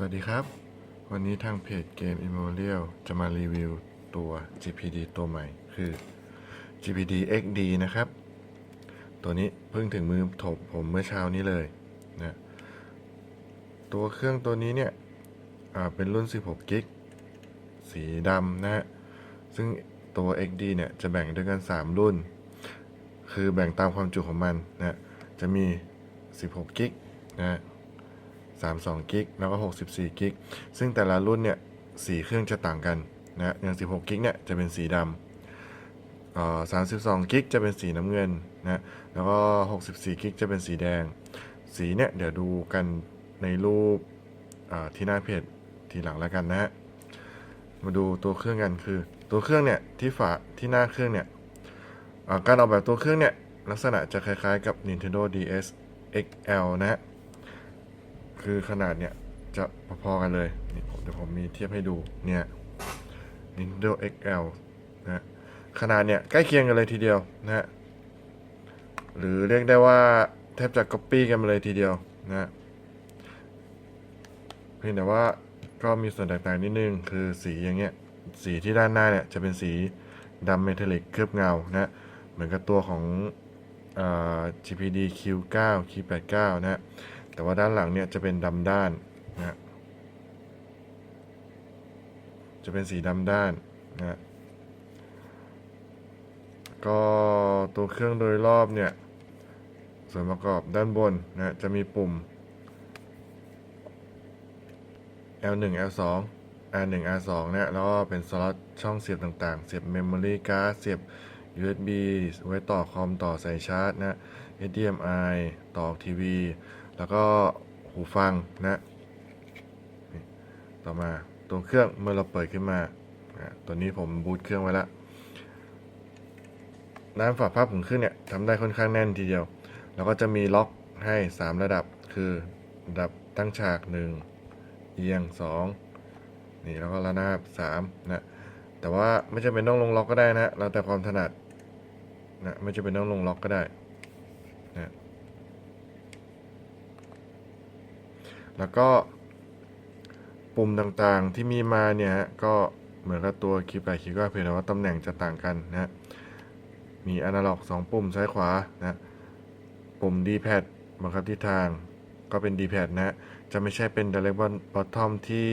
สวัสดีครับ วันนี้ทางเพจเกม Immortal จะมารีวิวตัว GPD ตัวใหม่คือ GPD XD นะครับ ตัวนี้เพิ่งถึงมือถมผมเมื่อเช้านี้เลยนะตัวเครื่องตัวนี้เนี่ยเป็นรุ่น 16 กิก สีดำนะฮะ ซึ่งตัว XD เนี่ยจะแบ่งด้วยกัน 3 รุ่น คือแบ่งตามความจุของมันนะจะมี 16 กิกนะ 32กิกแล้วก็64กิกซึ่งแต่ละรุ่นเนี่ยสีเครื่องจะต่างกันนะอย่าง16กิกเนี่ยจะเป็นสีดำเอ่อ32กิกจะเป็นสีน้ำเงินนะแล้วก็64กิกจะเป็นสีแดง สีเนี่ยเดี๋ยวดูกันในรูปที่หน้าเพจทีหลังแล้วกันนะฮะมาดูตัวเครื่องกันคือ ตัวเครื่องเนี่ยที่ฝาที่หน้าเครื่องเนี่ยการออกแบบตัวเครื่องเนี่ยลักษณะจะคล้ายๆกับ Nintendo DS XL นะฮะ คือขนาดเนี่ยจะพอๆกันเลยนี่เดี๋ยวผมมีเทียบให้ดูเนี่ย Nintendo XL นะฮะขนาดเนี่ยใกล้เคียงกันเลยทีเดียวนะฮะหรือเรียกได้ว่าแทบจะ copy กันมาเลยทีเดียวนะฮะเพียงแต่ว่าก็มีส่วนแตกต่างนิดนึง คือสีอย่างเงี้ยสีที่ด้านหน้าเนี่ยจะเป็นสีดำเมทัลลิกเคลือบเงานะฮะเหมือนกับตัวของเอ่อ GPD Q9 Q89 นะฮะ แต่ว่าด้านหลังเนี่ยจะเป็นดำด้านนะจะเป็นสีดำด้านนะฮะก็ตัวเครื่องโดยรอบเนี่ยส่วนประกอบด้านบนนะจะมีปุ่ม L1 L2 R1 R2 เนี่ยแล้วก็เป็นสล็อตช่องเสียบต่างๆ เสียบ Memory Card เสียบ USB ไว้ต่อคอมต่อสายชาร์จนะ HDMI ต่อทีวี แล้วก็หูฟังนะต่อมาตัวเครื่องเมื่อเราเปิดขึ้นมาตัวนี้ผมบูตเครื่องไว้แล้วน้ำฝาพับของเครื่องเนี่ยทำได้ค่อนข้างแน่นทีเดียว แล้วก็จะมีล็อกให้ 3 ระดับคือระดับตั้งฉาก 1 เอียง 2 นี่แล้วก็ระนาบ3นะแต่ว่าไม่จำเป็นต้องลงล็อกก็ได้นะแล้วแต่ความถนัดนะไม่จำเป็นต้องลงล็อกก็ได้นะ แล้วก็ปุ่มต่างๆที่มีมาเนี่ยก็เหมือนกับตัวคีย์แปดคีย์ก็เพียงแต่ว่าตำแหน่งจะต่างกันนะมีอนาล็อก2ปุ่มซ้ายขวานะปุ่ม D-pad บังคับทิศทางก็เป็น D-pad นะจะไม่ใช่เป็น direct bottom ที่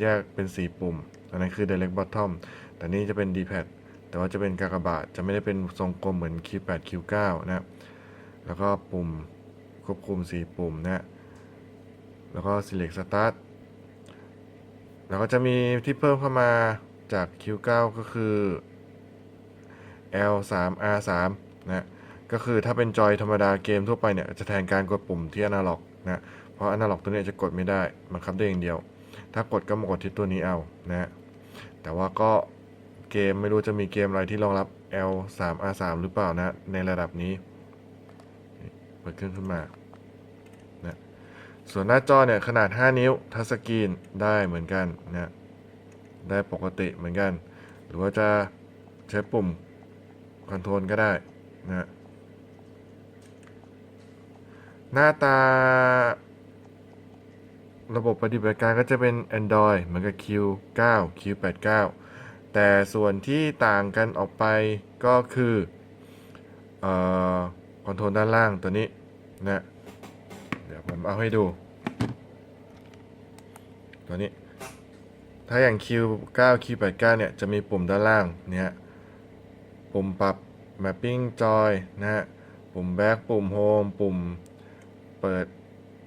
แยกเป็น 4 ปุ่ม อันนั้นคือ direct bottom แต่นี่จะเป็น D-pad แต่ว่าจะเป็นกากบาทจะไม่ได้เป็นทรงกลมเหมือน Q8 Q9 นะฮะแล้วก็ปุ่มควบคุม 4 ปุ่มนะ แล้วก็ select start แล้วก็จะมีที่เพิ่มเข้ามาจาก Q9 ก็คือ L3 R3 นะก็คือถ้าเป็นจอยธรรมดาเกมทั่วไปเนี่ย จะแทนการกดปุ่มที่อนาล็อกนะเพราะอนาล็อกตัวนี้จะกดไม่ได้บังคับได้อย่างเดียว ถ้ากดก็มากดที่ตัวนี้เอานะแต่ว่าก็เกมไม่รู้จะมีเกมอะไรที่รองรับ L3 R3 หรือเปล่านะ ในระดับนี้ เปิดเครื่องขึ้นมา ส่วนหน้าจอเนี่ยขนาด 5 นิ้วทัชสกรีนได้เหมือนกันนะได้ปกติเหมือนกัน หรือว่าจะใช้ปุ่มคอนโทรลก็ได้นะหน้าตา ระบบปฏิบัติการก็จะเป็น Android เหมือนกับ Q9 Q89 แต่ส่วนที่ต่างกันออกไปก็คือออคอนโทรลด้านล่างตัวนี้นะ ยวผมเอาให้ดู ตัวนี้ ถ้าอย่าง Q9 Q89 เนี่ยจะมีปุ่มด้านล่างเนี่ยปุ่มปรับ mapping จอยนะฮะ ปุ่ม back ปุ่ม home ปุ่มเปิด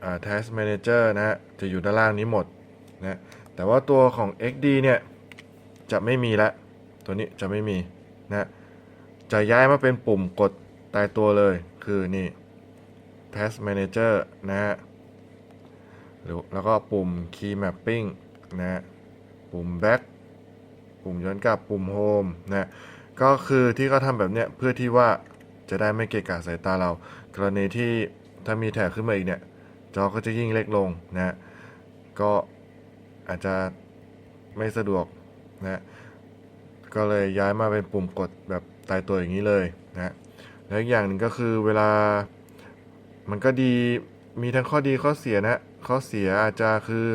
อ่า task manager นะฮะ จะอยู่ด้านล่างนี้หมดนะแต่ว่าตัวของ XD เนี่ย จะไม่มีละ ตัวนี้จะไม่มีนะ จะย้ายมาเป็นปุ่มกดตายตัวเลย คือนี่ Task Manager นะฮะแล้วก็ปุ่ม Key Mapping นะฮะปุ่ม Back ปุ่มย้อนกลับ ปุ่ม Home นะ ก็คือที่เขาทำแบบเนี้ยเพื่อที่ว่าจะได้ไม่เกะกะสายตาเรา กรณีที่ถ้ามีแถบขึ้นมาอีกเนี่ย จอก็จะยิ่งเล็กลงนะ ก็อาจจะไม่สะดวกนะ ก็เลยย้ายมาเป็นปุ่มกดแบบตายตัวอย่างนี้เลยนะ แล้วอีกอย่างหนึ่งก็คือเวลา มันก็ดีมีทั้งข้อดีข้อเสียนะข้อเสียอาจจะคือ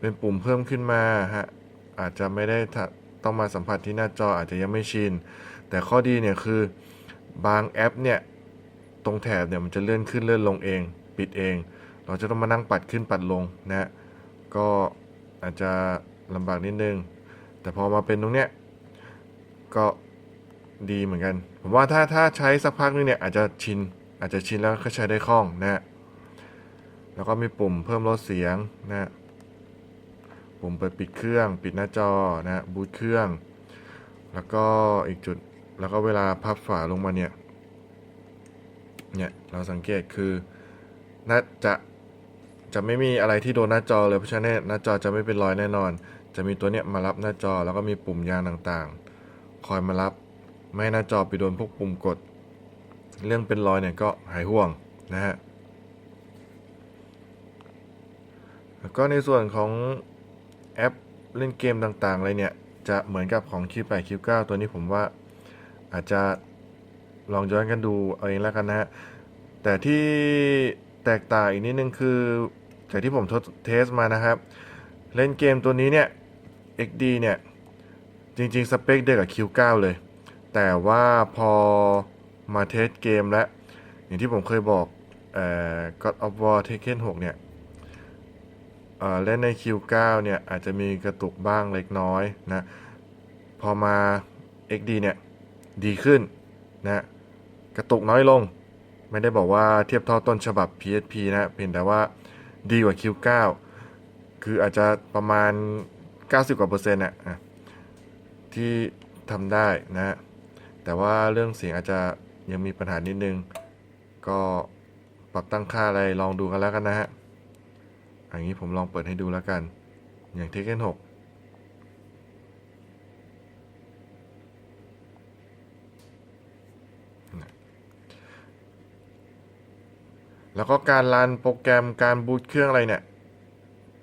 เป็นปุ่มเพิ่มขึ้นมาฮะอาจจะไม่ได้ต้องมาสัมผัสที่หน้าจออาจจะยังไม่ชิน แต่ข้อดีเนี่ยคือบางแอปเนี่ยตรงแถบเนี่ยมันจะเลื่อนขึ้นเลื่อนลงเอง ปิดเอง เราจะต้องมานั่งปัดขึ้นปัดลงนะฮะก็อาจจะลำบากนิดนึง แต่พอมาเป็นตรงเนี้ยก็ดีเหมือนกัน ผมว่าถ้าถ้าใช้สักพักนึงเนี่ยอาจจะชิน อาจจะชินแล้วก็ใช้ได้คล่องนะฮะแล้วก็มีปุ่มเพิ่มลดเสียงนะฮะปุ่มเปิดปิดเครื่อง ปิดหน้าจอนะฮะบูตเครื่อง แล้วก็อีกจุดแล้วก็เวลาพับฝาลงมาเนี่ยเนี่ยเราสังเกตคือน่าจะจะไม่มีอะไรที่โดนหน้าจอเลยเพราะฉะนั้นหน้าจอจะไม่เป็นรอยแน่นอน จะมีตัวเนี้ยมารับหน้าจอแล้วก็มีปุ่มยางต่างๆ คอยมารับ ไม่ให้หน้าจอไปโดนพวกปุ่มกด เรื่องเป็นรอยเนี่ยก็หายห่วงนะฮะแล้วก็ในส่วนของแอปเล่นเกมต่างๆอะไรเนี่ยจะเหมือนกับของ Q8 Q9 ตัวนี้ผมว่าอาจจะลองย้อนกันดูเอาเองแล้วกันนะฮะแต่ที่แตกต่างอีกนิดนึงคือจากที่ผมทดเทสมานะครับ เล่นเกมตัวนี้เนี่ย XD เนี่ย จริง ๆ สเปคเดียวกับ Q9 เลย แต่ว่าพอ มาเทสเกมแล้วอย่างที่ผมเคยบอกเอ่อ God of War Tekken 6 เนี่ยเอ่อเล่นใน Q9 เนี่ย อาจจะมีกระตุกบ้างเล็กน้อยนะ พอมา XD เนี่ย ดีขึ้นนะ กระตุกน้อยลง ไม่ได้บอกว่าเทียบเท่าต้นฉบับ PSP นะเพียงแต่ว่าดีกว่า Q9 คืออาจจะประมาณ 90 กว่าเปอร์เซ็นต์น่ะอะที่ทำได้นะ แต่ว่าเรื่องเสียงอาจจะ ยังมีปัญหานิดนึง ก็ปรับตั้งค่าอะไรลองดูกันแล้วกันนะฮะอย่างนี้ผมลองเปิดให้ดูแล้วกัน อย่างเทคเก้น6แล้วก็การรันโปรแกรมการบูตเครื่องอะไรเนี่ย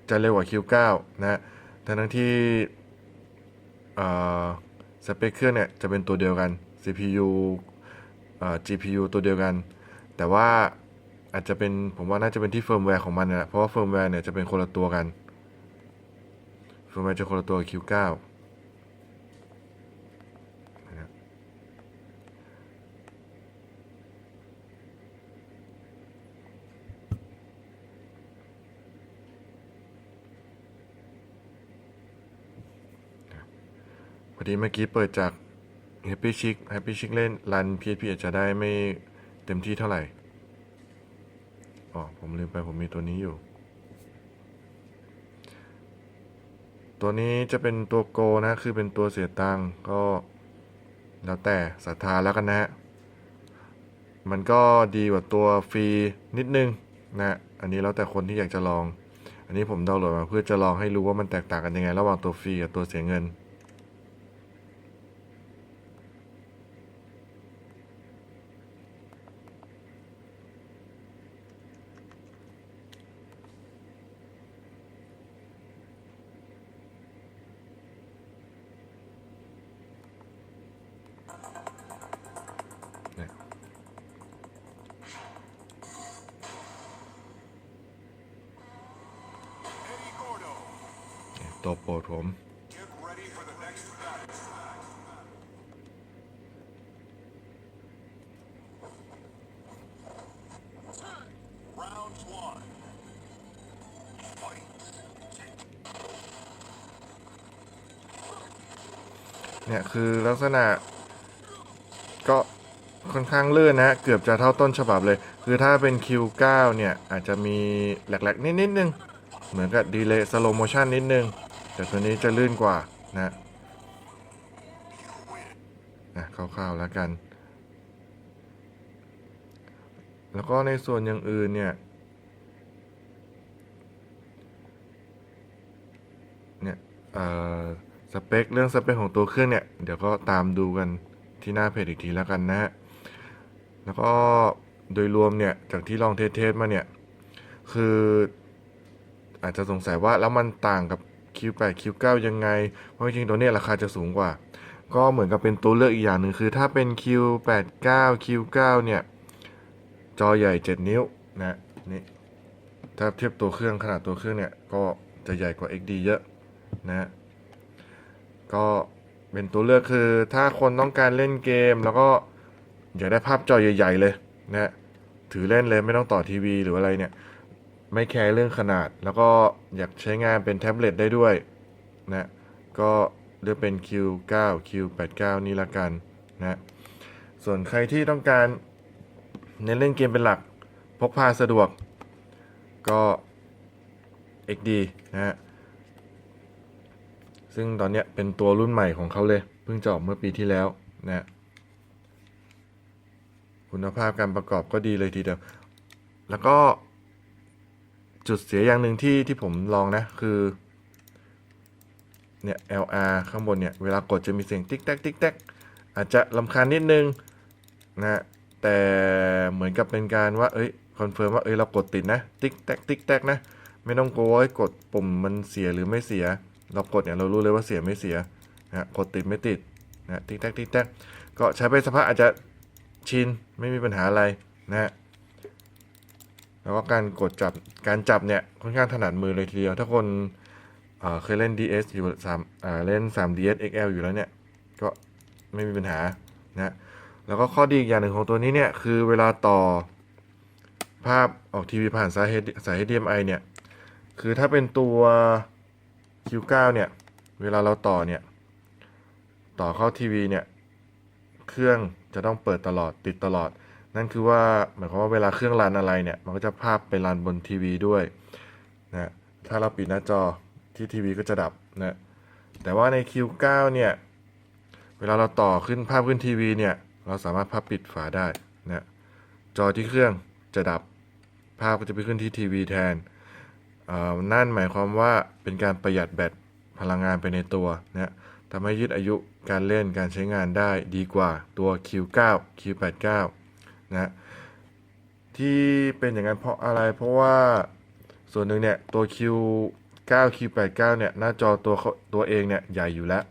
จะเร็วกว่า Q9 นะฮะทั้งทั้งที่เอ่อสเปคเครื่องเนี่ยจะเป็นตัวเดียวกัน CPU GPU ตัวเดียวกัน แต่ว่าอาจจะเป็นผมว่าน่าจะเป็นที่เฟิร์มแวร์ของมันนะเพราะว่าเฟิร์มแวร์เนี่ยจะเป็นคนละตัวกัน เฟิร์มแวร์จะคนละตัวกับ Q9 นะครับพอดีเมื่อกี้เปิดจาก Happy Chic Happy Chic เล่นรัน PHP อาจจะได้ไม่เต็มที่เท่าไหร่ อ๋อ ผมลืมไปผมมีตัวนี้อยู่ ตัวนี้จะเป็นตัวโกนะ คือเป็นตัวเสียตังก็แล้วแต่ศรัทธาแล้วกันนะฮะ มันก็ดีกว่าตัวฟรีนิดนึงนะ อันนี้แล้วแต่คนที่อยากจะลอง อันนี้ผมดาวน์โหลดมาเพื่อจะลองให้รู้ว่ามันแตกต่างกันยังไง ระหว่างตัวฟรีกับตัวเสียเงิน one. Fight. เนี่ยคือลักษณะก็ค่อนข้างเลื่อนนะ เกือบจะเท่าต้นฉบับเลย คือถ้าเป็น Q9 เนี่ยอาจจะมีแหลกๆ นิดนิดนึง เหมือนกับดีเลย์สโลโมชันนิดนึง แต่ตัวนี้จะลื่นกว่านะนะคร่าวๆแล้วกัน แล้วก็ในส่วนอย่างอื่นเนี่ยเอ่อ สเปคเรื่องสเปคของตัวเครื่องเนี่ย เดี๋ยวก็ตามดูกันที่หน้าเพจอีกทีแล้วกันนะฮะแล้วก็โดยรวมเนี่ย จากที่ลองเทสๆมาเนี่ย คืออาจจะสงสัยว่าแล้วมันต่างกับ Q8 Q9 ยังไง เพราะจริงๆตัวเนี้ยราคาจะสูงกว่า ก็เหมือนกับเป็นตัวเลือกอีกอย่างหนึ่งคือถ้าเป็น Q89 Q9 เนี่ย จอใหญ่ 7 นิ้วนะนี่ถ้าเทียบตัวเครื่องขนาดตัวเครื่องเนี่ย ก็จะใหญ่กว่า XD เยอะนะ ก็เป็นตัวเลือกคือถ้าคนต้องการเล่นเกม แล้วก็อยากได้ภาพจอใหญ่ ๆ เลยนะถือเล่นเลยไม่ต้องต่อทีวีหรืออะไรเนี่ยไม่แคร์เรื่องขนาด แล้วก็อยากใช้งานเป็นแท็บเล็ตได้ด้วยนะก็เลือกเป็น Q9 Q89 นี่ละกันนะส่วนใครที่ต้องการเน้นเล่นเกมเป็นหลัก พกพาสะดวกก็ XD นะฮะ ซึ่งตอนนี้เป็นตัวรุ่นใหม่ของเขาเลย เพิ่งจะออกเมื่อปีที่แล้วนะคุณภาพการประกอบก็ดีเลยทีเดียว แล้วก็จุดเสียอย่างหนึ่งที่ที่ผมลองนะคือเนี่ย LR ข้างบนเนี่ย เวลากดจะมีเสียงติ๊กแท็กติ๊กแท็กอาจจะลำคาญนิดนึงนะแต่เหมือนกับเป็นการว่า เอ้ยคอนเฟิร์มว่าเอ้ยเรากดติดนะ ติ๊กแท็กติ๊กแท็กนะ ไม่ต้องกลัวว่าเอ้กดปุ่มมันเสียหรือไม่เสีย เรากดเนี่ยเรารู้เลยว่าเสียไม่เสียนะกดติดไม่ติดนะติ๊กแท็กติ๊กแท็กก็ใช้ไปสักพักอาจจะชินไม่มีปัญหาอะไรนะฮะแล้วก็การกดจับการจับเนี่ยค่อนข้างถนัดมือเลยทีเดียว ถ้าคนเเคยเล่น DS อยู่สามอ่าเล่น 3DS XL อยู่แล้วเนี่ย ก็ไม่มีปัญหานะแล้วก็ข้อดีอีกอย่างหนึ่งของตัวนี้เนี่ย คือเวลาต่อภาพออกทีวีผ่านสายสาย HDMI เนี่ย คือถ้าเป็นตัว Q9 เนี่ย เวลาเราต่อเนี่ย ต่อเข้าทีวีเนี่ย เครื่องจะต้องเปิดตลอดติดตลอด นั่นคือว่าหมายความว่าเวลาเครื่องรันอะไรเนี่ย มันก็จะภาพไปรันบนทีวีด้วยนะถ้าเราปิดหน้าจอที่ทีวีก็จะดับนะแต่ว่าใน Q9 เนี่ย เวลาเราต่อขึ้นภาพขึ้นทีวีเนี่ย เราสามารถพับปิดฝาได้นะจอที่เครื่องจะดับภาพก็จะไปขึ้นที่ทีวีแทน นั่นหมายความว่าเป็นการประหยัดแบตพลังงานไปในตัวนะทำให้ยืดอายุการเล่นการใช้งานได้ดีกว่าตัว Q9 Q89 นะที่เป็นอย่างนั้นเพราะอะไรเพราะว่าส่วนหนึ่งเนี่ยตัว Q9 Q89 เนี่ยหน้าจอตัวเขาตัวเองเนี่ยใหญ่อยู่แล้ว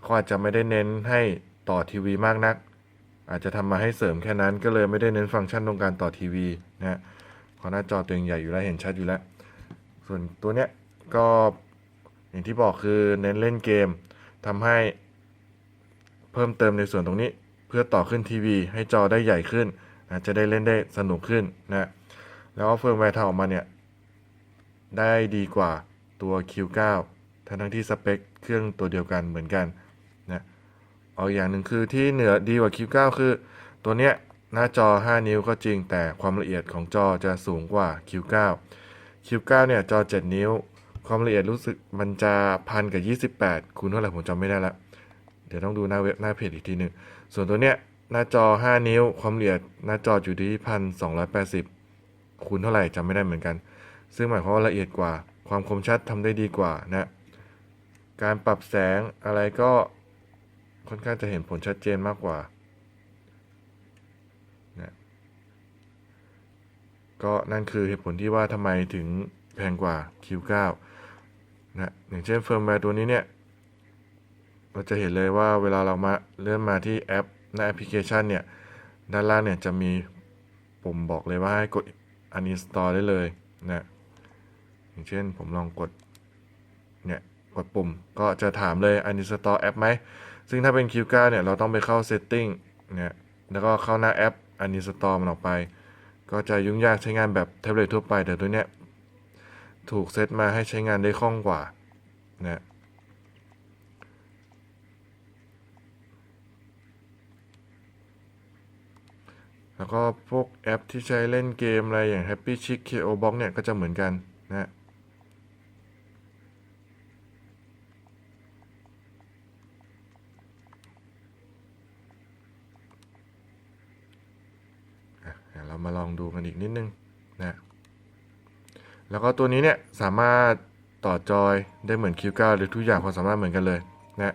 เขาอาจจะไม่ได้เน้นให้ต่อทีวีมากนัก อาจจะทำมาให้เสริมแค่นั้นก็เลยไม่ได้เน้นฟังก์ชันตรงการต่อทีวีนะเพราะหน้าจอตัวเองใหญ่อยู่แล้วเห็นชัดอยู่แล้ว ส่วนตัวเนี้ยก็อย่างที่บอกคือเน้นเล่นเกมทำให้เพิ่มเติมในส่วนตรงนี้ เพื่อต่อขึ้นทีวีให้จอได้ใหญ่ขึ้นนะจะได้เล่นได้สนุกขึ้นนะแล้วก็เฟิร์มแวร์ทำออกมาเนี่ย ได้ดีกว่าตัว Q9 ทั้งทั้งที่สเปคเครื่องตัวเดียวกันเหมือนกันนะเอาอย่างหนึ่งคือที่เหนือดีกว่า Q9 คือ ตัวเนี้ยหน้าจอ 5 นิ้วก็จริงแต่ความละเอียดของจอจะสูงกว่า Q9 Q9 เนี่ยจอ7นิ้ว ความละเอียดรู้สึกมันจะพันกับ28คูณเท่าไหร่ผมจำไม่ได้ละเดี๋ยวต้องดูหน้าเว็บหน้าเพจอีกทีหนึ่งส่วนตัวเนี้ยหน้าจอ 5 นิ้ว ความละเอียดหน้าจออยู่ที่พันสองคูณเท่าไหร่จำไม่ได้เหมือนกัน ซึ่งหมายความว่าละเอียดกว่า ความคมชัดทำได้ดีกว่านะ การปรับแสงอะไรก็ค่อนข้างจะเห็นผลชัดเจนมากกว่านะ ก็นั่นคือเหตุผลที่ว่าทำไมถึงแพงกว่า Q9 นะอย่างเช่นเฟิร์มแวร์ตัวนี้เนี่ย เราจะเห็นเลยว่าเวลาเรามาเลื่อนมาที่แอปในแอปพลิเคชันเนี่ย ด้านล่างเนี่ยจะมีปุ่มบอกเลยว่าให้กด uninstall ได้เลยนะอย่างเช่นผมลองกดเนี่ยกดปุ่มก็จะถามเลย uninstall แอปไหม ซึ่งถ้าเป็น Q9 เนี่ย เราต้องไปเข้า setting เนี่ยแล้วก็เข้าหน้าแอป uninstall มันออกไป ก็จะยุ่งยากใช้งานแบบแท็บเล็ตทั่วไปแต่ตัวเนี้ยถูกเซตมาให้ใช้งานได้คล่องกว่านะแล้วก็พวกแอปที่ใช้เล่นเกมอะไรอย่าง Happy Chick KO Box เนี่ยก็จะเหมือนกันนะอะเดี๋ยวเรา มาลองดูกันอีกนิดนึงนะแล้วก็ตัวนี้เนี่ยสามารถต่อจอยได้เหมือน Q9 หรือทุกอย่างความสามารถเหมือนกันเลยนะ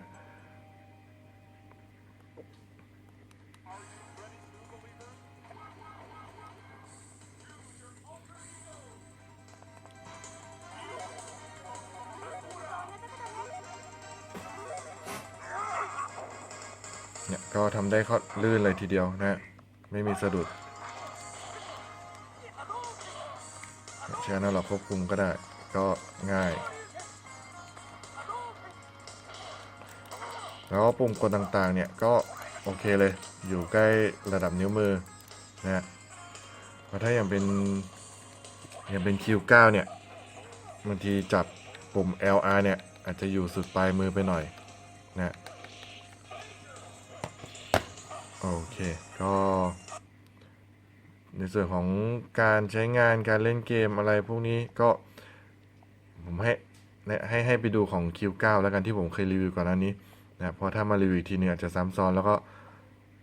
เนี่ยก็ทำได้เขาลื่นเลยทีเดียวนะ ไม่มีสะดุด ชแนลเราควบคุมก็ได้ ก็ง่าย แล้วปุ่มกดต่างๆ เนี่ยก็โอเคเลย อยู่ใกล้ระดับนิ้วมือนะพราะถ้าอย่างเป็นอย่างเป็น Q9 เนี่ยบางทีจับปุ่ม LR เนี่ย อาจจะอยู่สุดปลายมือไปหน่อยนะโอเค ก็ ในส่วนของการใช้งานการเล่นเกมอะไรพวกนี้ก็ผมให้ให้ให้ไปดูของ Q9 แล้วกันที่ผมเคยรีวิวก่อนหน้านี้นะเพราะถ้ามารีวิวอีกทีนึงอาจจะซ้ำซ้อนแล้วก็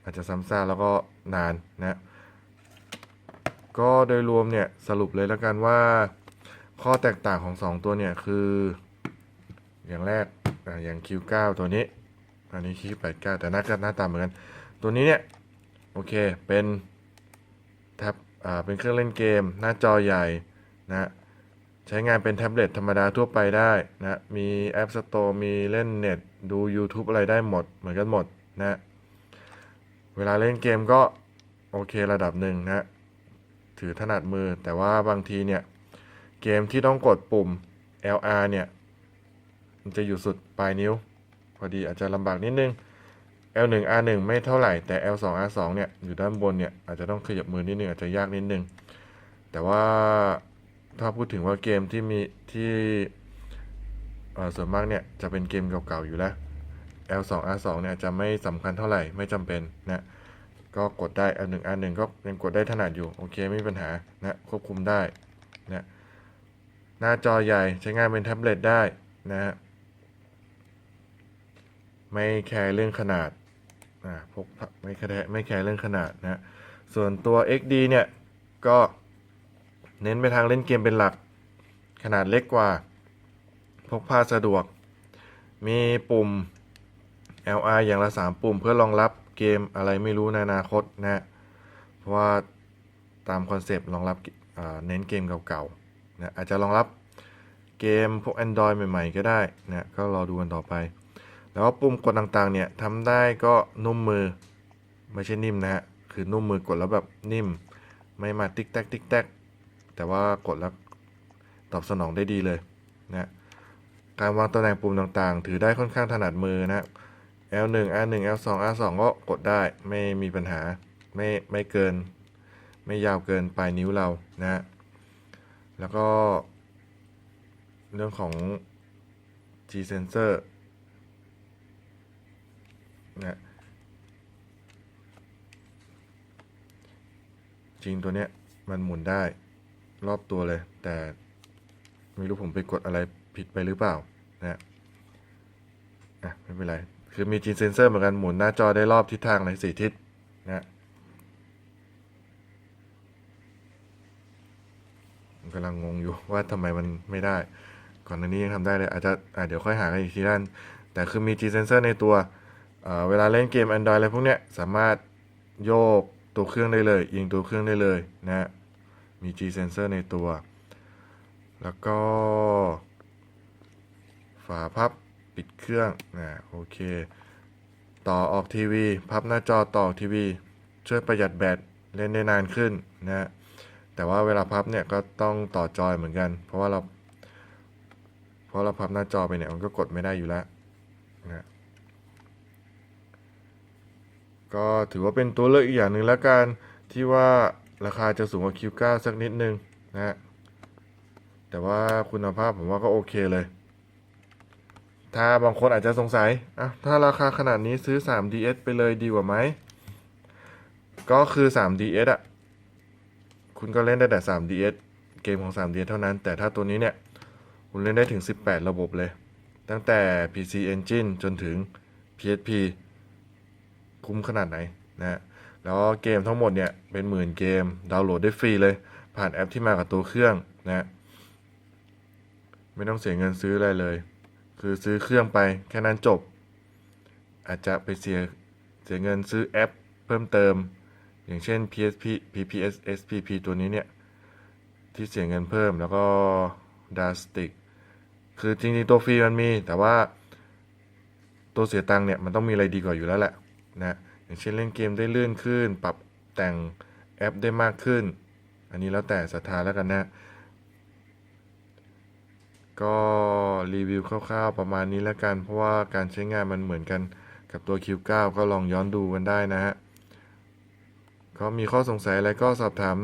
อาจจะซ้ำซากแล้วก็นานนะก็โดยรวมเนี่ยสรุปเลยแล้วกันว่า ข้อแตกต่างของ 2 ตัวเนี่ยคือ อย่างแรกอะอย่าง Q9 ตัวนี้ อันนี้ Q89 แต่หน้าก็หน้าตาเหมือนกัน ตัวนี้เนี่ย โอเคเป็น แท็บอ่าเป็นเครื่องเล่นเกม หน้าจอใหญ่นะใช้งานเป็นแท็บเล็ตธรรมดาทั่วไปได้นะมีแอป Store มีเล่นเน็ต ดู YouTube อะไรได้หมดเหมือนกันหมดนะเวลาเล่นเกมก็โอเคระดับหนึ่งนะถือถนัดมือแต่ว่าบางทีเนี่ย เกมที่ต้องกดปุ่ม LR เนี่ย มันจะอยู่สุดปลายนิ้ว พอดีอาจจะลำบากนิดนึง L1 R1 ไม่เท่าไหร่แต่ L2 R2 เนี่ยอยู่ด้านบนเนี่ยอาจจะต้องขยับมือนิดนึงอาจจะยากนิดนึง แต่ว่าถ้าพูดถึงว่าเกมที่มีที่ส่วนมากเนี่ยจะเป็นเกมเก่าๆอยู่แล้ว L2 R2 เนี่ยจะไม่สำคัญเท่าไหร่ไม่จำเป็นนะก็กดได้ L1 R1 ก็ยังกดได้ถนัดอยู่ โอเคไม่มีปัญหานะควบคุมได้นะหน้าจอใหญ่ใช้งานเป็นแท็บเล็ตได้นะฮะไม่แคร์เรื่องขนาด่าพกพาไม่แคร์ไม่แคร์เรื่องขนาดนะส่วนตัว XD เนี่ยก็เน้นไปทางเล่นเกมเป็นหลัก ขนาดเล็กกว่า พกพาสะดวก มีปุ่ม LR อย่างละ 3 ปุ่มเพื่อรองรับเกมอะไรไม่รู้ในอนาคตนะเพราะว่าตามคอนเซปต์รองรับเน้นเกมเก่าๆนะอาจจะรองรับเกมพวก Android ใหม่ๆ ก็ได้นะก็รอดูกันต่อไป แล้วปุ่มกดต่างๆเนี่ยทำได้ก็นุ่มมือ ไม่ใช่นิ่มนะฮะ คือนุ่มมือกดแล้วแบบนิ่ม ไม่มาติ๊กแตกติ๊กแตกแต่ว่ากดแล้วตอบสนองได้ดีเลยนะการวางตำแหน่งปุ่มต่างๆ ถือได้ค่อนข้างถนัดมือนะ L1 R1 L2 R2 ก็กดได้ไม่มีปัญหาไม่ไม่เกิน ไม่ยาวเกินปลายนิ้วเรานะฮะแล้วก็ เรื่องของ G sensor นะจริงตัวเนี้ยมันหมุนได้รอบตัวเลย แต่ไม่รู้ผมไปกดอะไรผิดไปหรือเปล่านะอะไม่เป็นไรคือมีจีนเซนเซอร์เหมือนกันหมุนหน้าจอได้รอบทิศทางในสี่ทิศนะกำลังงงอยู่ว่าทำไมมันไม่ได้ ก่อนหน้านี้ยังทำได้เลย อาจจะอะเดี๋ยวค่อยหากันอีกทีด้านแต่คือมี G sensor ในตัว เวลาเล่นเกม Android อะไรพวกเนี้ยสามารถโยกตัวเครื่องได้เลยยิงตัวเครื่องได้เลยนะมี G sensor ในตัว แล้วก็ ฝาพับปิดเครื่องนะโอเค ต่อออกทีวี พับหน้าจอต่อออกทีวี ช่วยประหยัดแบตเล่นได้นานขึ้นนะแต่ว่าเวลาพับเนี่ยก็ต้องต่อจอยเหมือนกัน เพราะว่าเราเพราะเราพับหน้าจอไปเนี่ยมันก็กดไม่ได้อยู่แล้วนะ ก็ถือว่าเป็นตัวเลือกอีกอย่างหนึ่งแล้วกันที่ว่าราคาจะสูงกว่า Q9 สักนิดนึงนะฮะแต่ว่าคุณภาพผมว่าก็โอเคเลย ถ้าบางคนอาจจะสงสัยอะถ้าราคาขนาดนี้ซื้อ 3DS ไปเลยดีกว่าไหม ก็คือ 3DS อะ คุณก็เล่นได้แต่ 3DS เกมของ 3DS เท่านั้น แต่ถ้าตัวนี้เนี่ย คุณเล่นได้ถึง 18 ระบบเลย ตั้งแต่ PC Engine จนถึง PSP คุ้มขนาดไหนนะฮะแล้วเกมทั้งหมดเนี่ยเป็นหมื่นเกมดาวน์โหลดได้ฟรีเลย ผ่านแอปที่มากับตัวเครื่องนะฮะไม่ต้องเสียเงินซื้ออะไรเลย คือซื้อเครื่องไปแค่นั้นจบ อาจจะไปเสียเสียเงินซื้อแอปเพิ่มเติม อย่างเช่น PSP PPS SPP ตัวนี้เนี่ยที่เสียเงินเพิ่มแล้วก็ d a s t i c คือจริงๆตัวฟรีมันมีแต่ว่าตัวเสียตังค์เนี่ยมันต้องมีอะไรดีกว่าอยู่แล้วแหละ นะอย่างเช่นเล่นเกมได้เลื่อนขึ้น ปรับแต่งแอปได้มากขึ้น อันนี้แล้วแต่ศรัทธาแล้วกันนะ ก็รีวิวคร่าวๆประมาณนี้แล้วกัน เพราะว่าการใช้งานมันเหมือนกันกับตัว Q9 ก็ลองย้อนดูกันได้นะฮะก็มีข้อสงสัยอะไรก็สอบถาม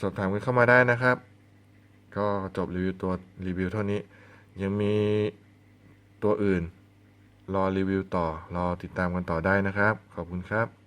สอบถามกันเข้ามาได้นะครับ ก็จบรีวิวตัวรีวิวเท่านี้ ยังมีตัวอื่น รอรีวิวต่อ รอติดตามกันต่อได้นะครับ ขอบคุณครับ